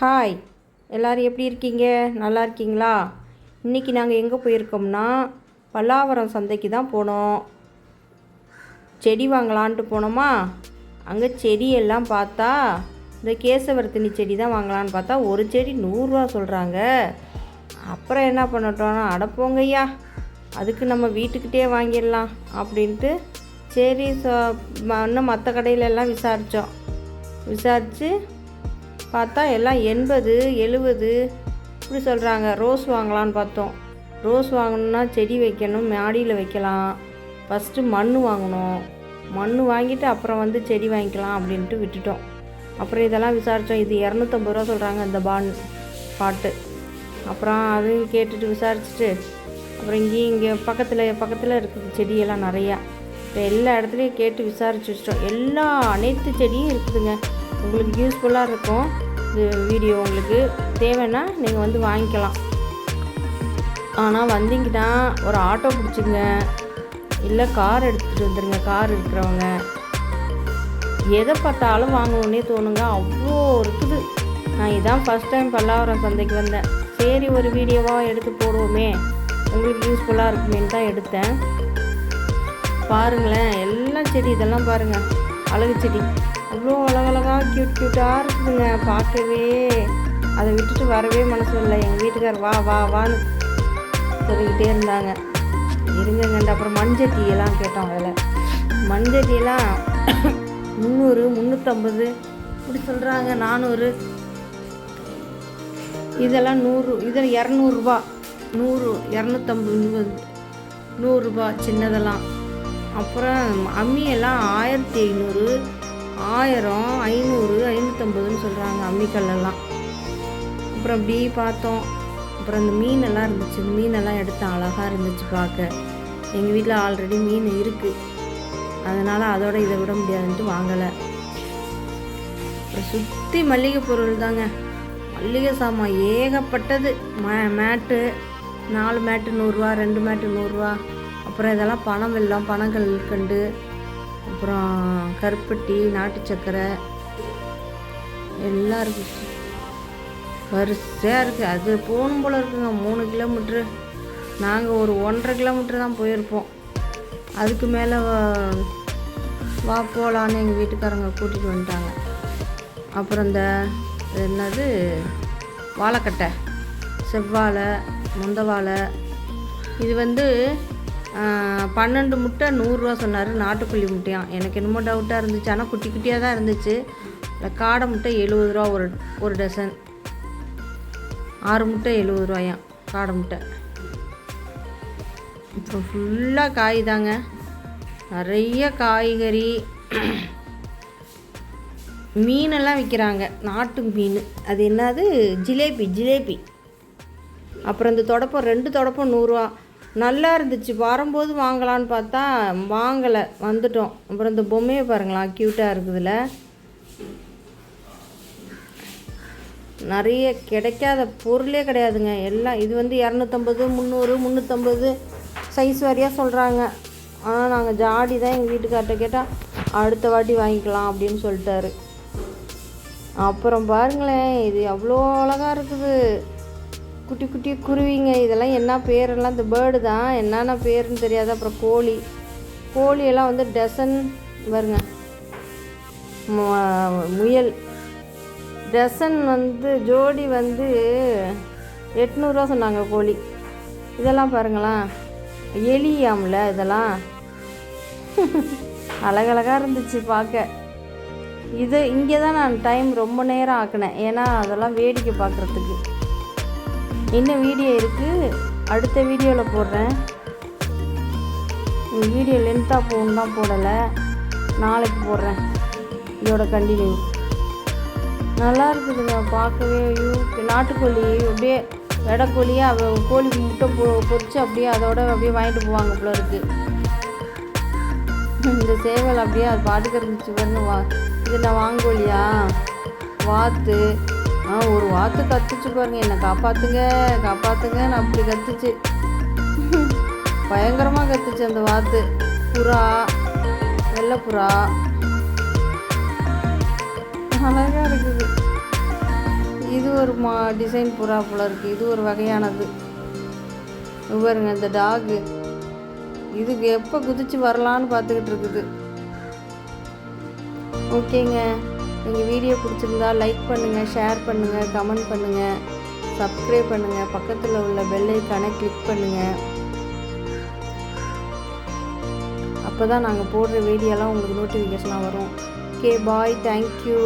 Hi எல்லோரும் எப்படி இருக்கீங்க? நல்லா இருக்கீங்களா? இன்றைக்கி நாங்கள் எங்கே போயிருக்கோம்னா பல்லாவரம் சந்தைக்கு தான் போனோம். செடி வாங்கலான்ட்டு போனோமா? அங்கே செடியெல்லாம் பார்த்தா இந்த கேசவர்த்தினி செடி தான் வாங்கலான்னு பார்த்தா ஒரு செடி நூறுரூவா சொல்கிறாங்க அப்புறம் என்ன பண்ணட்டோம்னா அடப்போங்கய்யா அதுக்கு நம்ம வீட்டுக்கிட்டே வாங்கிடலாம் அப்படின்ட்டு சரி ச இன்னும் மற்ற கடையிலெல்லாம் விசாரித்தோம் விசாரித்து பார்த்தா எல்லாம் எண்பது எழுபது இப்படி சொல்கிறாங்க ரோஸ் வாங்கலான்னு பார்த்தோம். ரோஸ் வாங்கணுன்னா செடி வைக்கணும் மாடியில் வைக்கலாம். ஃபஸ்ட்டு மண் வாங்கணும். மண் வாங்கிட்டு அப்புறம் வந்து செடி வாங்கிக்கலாம் அப்படின்ட்டு விட்டுட்டோம். அப்புறம் இதெல்லாம் விசாரித்தோம் இது இரநூத்தம்பது ரூபா சொல்கிறாங்க இந்த பான் பாட்டு. அப்புறம் அதையும் கேட்டுட்டு விசாரிச்சுட்டு அப்புறம் இங்கேயும் இங்கே பக்கத்தில் பக்கத்தில் இருக்குது செடியெல்லாம் நிறையா. இப்போ எல்லா இடத்துலையும் கேட்டு விசாரிச்சு வச்சிட்டோம். எல்லா அனைத்து செடியும் இருக்குதுங்க. உங்களுக்கு யூஸ்ஃபுல்லாக இருக்கும் இது வீடியோ உங்களுக்கு. தேவைன்னா நீங்கள் வந்து வாங்கிக்கலாம். ஆனால் வந்தீங்கன்னா ஒரு ஆட்டோ பிடிச்சிங்க. இல்லை கார் எடுத்துகிட்டு வந்துடுங்க கார் இருக்கிறவங்க. எதை பார்த்தாலும் வாங்கணுன்னே தோணுங்க. அவ்வளோ இருக்குது. நான் இதான் ஃபஸ்ட் டைம் பல்லாவரம் சந்தைக்கு வந்தேன். சரி ஒரு வீடியோவாக எடுத்து போடுவோமே. உங்களுக்கு யூஸ்ஃபுல்லாக இருக்குமேன்னு தான் எடுத்தேன். பாருங்களேன் எல்லா செடி இதெல்லாம் பாருங்கள் அழகு செடி. அவ்வளோ அழகழகாக க்யூட் க்யூட்டாக இருக்குதுங்க. பார்க்கவே. அதை விட்டுட்டு வரவே மனசு இல்லை எங்கள் வீட்டுக்கார் வா வா வான்னு சொல்லிக்கிட்டே இருந்தாங்க. இருங்கங்கண்டு. அப்புறம் மண்சட்டி எல்லாம் கேட்டோம் அதில். மண்சட்டியெல்லாம் முந்நூறு முந்நூற்றம்பது இப்படி சொல்கிறாங்க நானூறு. இதெல்லாம் நூறு இதில் இரநூறுபா நூறு இரநூத்தம்பது நூறுரூபா சின்னதெல்லாம். அப்புறம் அம்மியெல்லாம் ஆயிரத்தி ஐநூறு. ஆயிரம் ஐநூறு ஐநூற்றம்பதுன்னு சொல்கிறாங்க அம்மிக்கல்லெல்லாம். அப்புறம் அப்படி பார்த்தோம். அப்புறம் இந்த மீனெல்லாம் இருந்துச்சு. மீனெல்லாம் எடுத்தேன் அழகாக இருந்துச்சு பார்க்க. எங்கள் வீட்டில் ஆல்ரெடி மீன் இருக்குது அதனால் அதோட இதை விட முடியாதுன்ட்டு வாங்கலை. அப்புறம் சுற்றி மல்லிகை பொருள் தாங்க. மல்லிகை சாமான் ஏகப்பட்டது. மே மேட்டு நாலு மேட்டு நூறுரூவா ரெண்டு மேட்டு நூறுரூவா. அப்புறம் இதெல்லாம் பணம் வெல்லம் பனங்கள் கண்டு அப்புறம் கருப்பட்டி நாட்டு சக்கரை. எல்லாம் இருக்குது வரிசையாக இருக்குது அது போகணும் போல் இருக்குங்க. மூணு கிலோமீட்ரு நாங்கள் ஒரு ஒன்றரை கிலோமீட்டர் தான் போயிருப்போம். அதுக்கு மேலே வா போகலான்னு எங்கள் வீட்டுக்காரங்க கூட்டிகிட்டு வந்துட்டாங்க. அப்புறம் இந்த என்னது வாழைக்கட்டை. செவ்வாழை முந்த வாழை இது வந்து பன்னெண்டு முட்டை நூறுரூவா சொன்னார். நாட்டுக்குள்ளி முட்டையாம் எனக்கு என்னமோ டவுட்டாக இருந்துச்சு. ஆனால் குட்டி குட்டியாக தான் இருந்துச்சு. இந்த காடை முட்டை எழுபது ரூபா ஒரு ஒரு டசன் ஆறு முட்டை எழுபது ரூபாயாம் காடை முட்டை. அப்புறம் ஃபுல்லாக காய் தாங்க. நிறைய காய்கறி. மீனெல்லாம் விற்கிறாங்க நாட்டு மீன். அது என்னது? ஜிலேபி ஜிலேபி. அப்புறம் இந்த தொடப்பம் ரெண்டு தொடப்பம் நூறுரூவா. நல்லா இருந்துச்சு. வரும்போது வாங்கலான்னு பார்த்தா வாங்கலை. வந்துட்டோம். அப்புறம் இந்த பொம்மையை பாருங்களா க்யூட்டாக இருக்குதுல்ல நிறைய கிடைக்காத பொருளே கிடையாதுங்க. எல்லாம் இது வந்து இரநூத்தம்பது முந்நூறு முந்நூற்றம்பது சைஸ் வாரியாக சொல்கிறாங்க ஆனால் நாங்கள் ஜாடி தான் எங்கள் வீட்டுக்கார்ட்ட கேட்டால் அடுத்த வாட்டி வாங்கிக்கலாம் அப்படின்னு சொல்லிட்டாரு. அப்புறம் பாருங்களேன் இது அவ்வளோ அழகாக இருக்குது. குட்டி குட்டி குருவிங்க இதெல்லாம் என்ன பேரெல்லாம் இந்த பேர்டு தான். என்னென்ன பேருன்னு தெரியாது. அப்புறம் கோழி. கோழியெல்லாம் வந்து டசன் பாருங்க. முயல். டசன் வந்து ஜோடி வந்து எட்நூறுரூவா சொன்னாங்க கோழி. இதெல்லாம் பாருங்களேன். எலியாம்ல இதெல்லாம்? அழகழகாக இருந்துச்சு பார்க்க. இது இங்கே தான் நான் டைம் ரொம்ப நேரம் ஆக்கினேன். ஏன்னா அதெல்லாம் வேடிக்கை பார்க்குறதுக்கு. இன்னும் வீடியோ இருக்குது அடுத்த வீடியோவில் போடுறேன். இந்த வீடியோ லென்த்தாக போகணும் தான் போடலை. நாளைக்கு போடுறேன். இதோட கண்டினியூ நல்லா இருக்குதுங்க பார்க்கவே. ஐயோ நாட்டுக்கோழி. அப்படியே வெடைக்கோழியே அவ கோழி முட்டை பொ பொறிச்சு அப்படியே அதோட அப்படியே வாங்கிட்டு போவாங்க போல இருக்குது இந்த சேவல் அப்படியே அது பாட்டுக்கு இருந்துச்சு வா இது நான் வாங்கோழியா வாத்து. ஆ ஒரு வாத்து கத்துச்சு பாருங்க. என்னை காப்பாத்துங்க நான் அப்படி கத்துச்சு. பயங்கரமாக கத்துச்சு அந்த வாத்து புறா வெள்ளை புறா. அழகாக இருக்குது. இது ஒரு மா டிசைன் புறா போல இருக்குது இது ஒரு வகையானது. பாருங்க இந்த டாகு இதுக்கு எப்போ குதிச்சு வரலான்னு பார்த்துக்கிட்டு இருக்குது. ஓகேங்க. நீங்கள் வீடியோ பிடிச்சிருந்தா லைக் பண்ணுங்கள் ஷேர் பண்ணுங்கள் கமெண்ட் பண்ணுங்கள் சப்ஸ்கிரைப் பண்ணுங்கள் பக்கத்தில் உள்ள பெல் கிளிக் பண்ணுங்கள் அப்போ தான் நாங்கள் போடுற வீடியோலாம் உங்களுக்கு நோட்டிஃபிகேஷனாக வரும். Okay bye thank you